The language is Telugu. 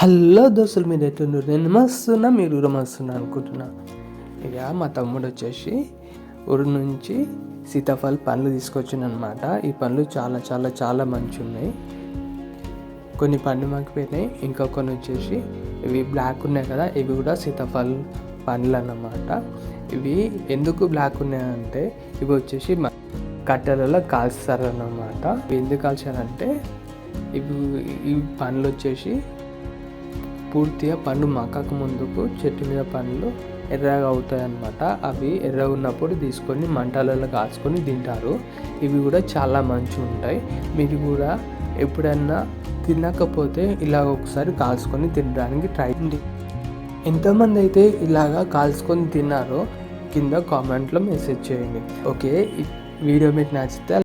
హలో దోస్తులు మీరు ఎట్లున్నారు? నేను మస్తున్నా మీరు కూడా మస్తున్నా అనుకుంటున్నా. ఇక మా తమ్ముడు వచ్చేసి ఊరు నుంచి సీతాఫల్ పండ్లు తీసుకొచ్చిందనమాట ఈ పండ్లు చాలా చాలా చాలా మంచి ఉన్నాయి కొన్ని పండు మాకిపోయినాయి ఇంకా కొన్ని వచ్చేసి ఇవి బ్లాక్ ఉన్నాయి కదా ఇవి కూడా సీతాఫల్ పండ్లు అన్నమాట. ఇవి ఎందుకు బ్లాక్ ఉన్నాయంటే ఇవి వచ్చేసి కట్టెలలో కాల్స్తారన్నమాట ఇవి ఎందుకు కాల్చారంటే ఇవి ఈ పండ్లు వచ్చేసి పూర్తిగా పండు మక్కకు ముందుకు చెట్టు మీద పండ్లు ఎర్రగా అవుతాయి అన్నమాట అవి ఎర్రగా ఉన్నప్పుడు తీసుకొని మంటలలో కాచుకొని తింటారు. ఇవి కూడా చాలా మంచిగా ఉంటాయి. మీరు కూడా ఎప్పుడన్నా తినకపోతే ఇలా ఒకసారి కాల్చుకొని తినడానికి ట్రై చేయండి. ఎంతమంది అయితే ఇలాగా కాల్చుకొని తిన్నారో కింద కామెంట్లో మెసేజ్ చేయండి. ఓకే వీడియో మీకు నచ్చితే